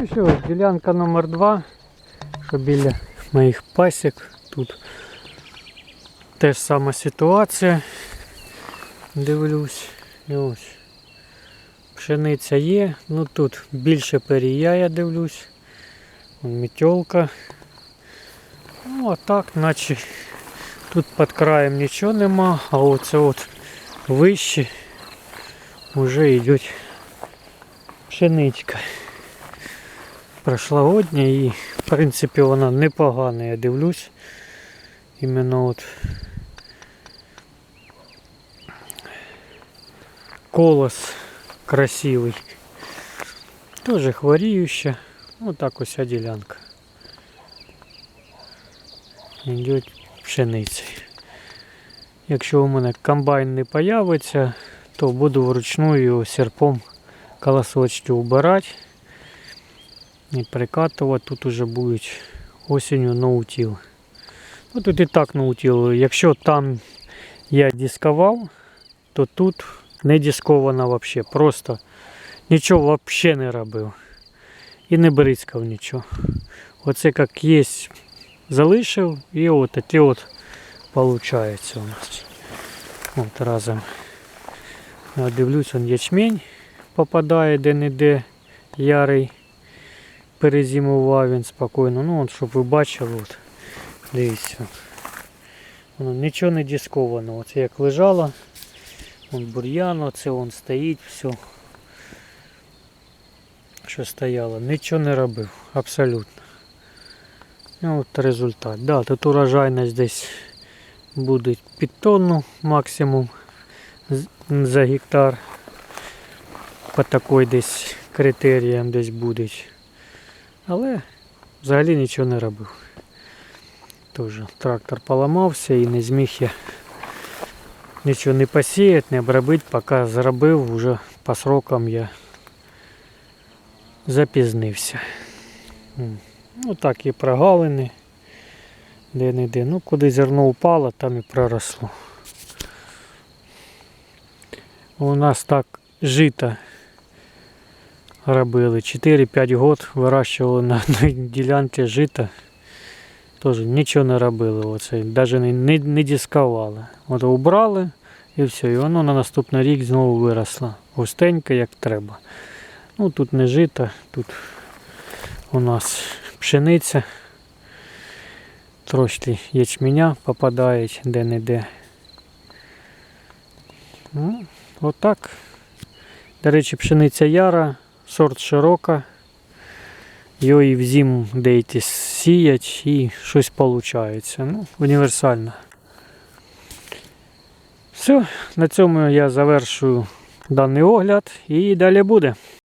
Ну що, ділянка номер 2 що біля моїх пасік. Тут теж сама ситуація. Дивлюсь. Ось. Пшениця є, ну тут більше перія, я дивлюсь. Мітьолка. Ну а так, наче тут під краєм нічого нема, а оце от вище вже йде пшеничка. Прошлогодня і в принципі вона непогана, я дивлюсь. Іменно от колос красивий. Тоже хворіюща. Ну так ця ділянка. Йде пшеницею. Якщо у мене комбайн не появиться, то буду вручну його серпом колосочки убирати і прикатувати. Тут уже будуть осінню наутіл. Ну тут і так наутіл. Якщо там я дискував, то тут не дисковано взагалі. Просто нічого взагалі не робив. І не бризкав нічого. Оце як є, залишив і от такі от виходить у нас. От разом. Дивлюсь, он ячмень попадає де-не-де ярий. Перезимував він спокійно. Ну, от, щоб ви бачили, от, дивіться. Воно нічого не дисковано. Оце як лежало. Вон бур'ян, оце он стоїть, все. Що стояло, нічого не робив, абсолютно. І от результат. Да, тут урожайність десь буде під тонну максимум за гектар. По такой десь критеріям десь буде. Але взагалі нічого не робив. Тоже трактор поламався і не зміг я нічого не посіяти, не обробити, поки зробив, вже по срокам я запізнився. Ну так і прогалини. Де-не-де. Ну куди зерно упало, там і проросло. У нас так жито робили. 4-5 год вирощували на одній ділянці жита. Теж нічого не робили. Оце, навіть не, не, не дискували. От убрали і все. І воно на наступний рік знову виросло. Густенько, як треба. Ну тут не жито, тут у нас пшениця. Трошки ячменя попадають де-не-де. Ну, отак. До речі, пшениця яра, сорт широка. Його і взиму деякі сіять і щось виходить. Ну, універсально. Все, на цьому я завершую даний огляд і далі буде.